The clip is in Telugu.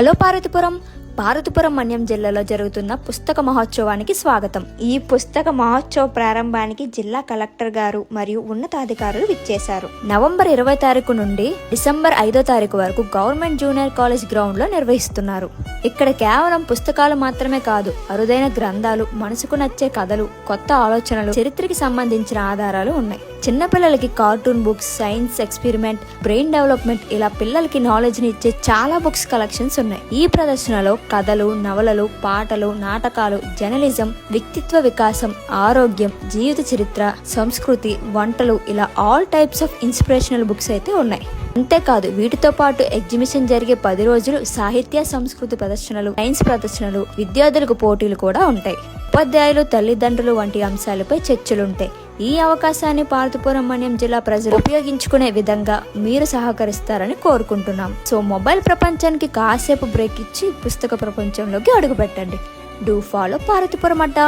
హలో పార్వతీపురం. పార్వతీపురం మన్యం జిల్లాలో జరుగుతున్న పుస్తక మహోత్సవానికి స్వాగతం. ఈ పుస్తక మహోత్సవ ప్రారంభానికి జిల్లా కలెక్టర్ గారు మరియు ఉన్నతాధికారులు విచ్చేశారు. నవంబర్ ఇరవై తారీఖు నుండి డిసెంబర్ ఐదో తారీఖు వరకు గవర్నమెంట్ జూనియర్ కాలేజ్ గ్రౌండ్లో నిర్వహిస్తున్నారు. ఇక్కడ కేవలం పుస్తకాలు మాత్రమే కాదు అరుదైన గ్రంథాలు మనసుకు నచ్చే కథలు కొత్త ఆలోచనలు చరిత్రకి సంబంధించిన ఆధారాలు ఉన్నాయి. చిన్నపిల్లలకి cartoon books science experiment brain development ఇలా పిల్లలకి నాలెడ్జ్ని ఇచ్చే చాలా బుక్స్ కలెక్షన్స్ ఉన్నాయి. ఈ ప్రదర్శనలో కథలు నవలలు పాటలు నాటకాలు జర్నలిజం వ్యక్తిత్వ వికాసం ఆరోగ్యం జీవిత చరిత్ర సంస్కృతి వంటలు ఇలా all types of inspirational books అయితే ఉన్నాయి. అంతేకాదు వీటితో పాటు ఎగ్జిబిషన్ జరిగే పది రోజులు సాహిత్య సంస్కృతి ప్రదర్శనలు సైన్స్ ప్రదర్శనలు విద్యార్థులకు పోటీలు కూడా ఉంటాయి. ఉపాధ్యాయులు తల్లిదండ్రులు వంటి అంశాలపై చర్చలుంటాయి. ఈ అవకాశాన్ని పార్వతీపురం మన్యం జిల్లా ప్రజలు ఉపయోగించుకునే విధంగా మీరు సహకరిస్తారని కోరుకుంటున్నాం. సో మొబైల్ ప్రపంచానికి కాసేపు బ్రేక్ ఇచ్చి పుస్తక ప్రపంచంలోకి అడుగుపెట్టండి. Do follow Parvathipuram Adda.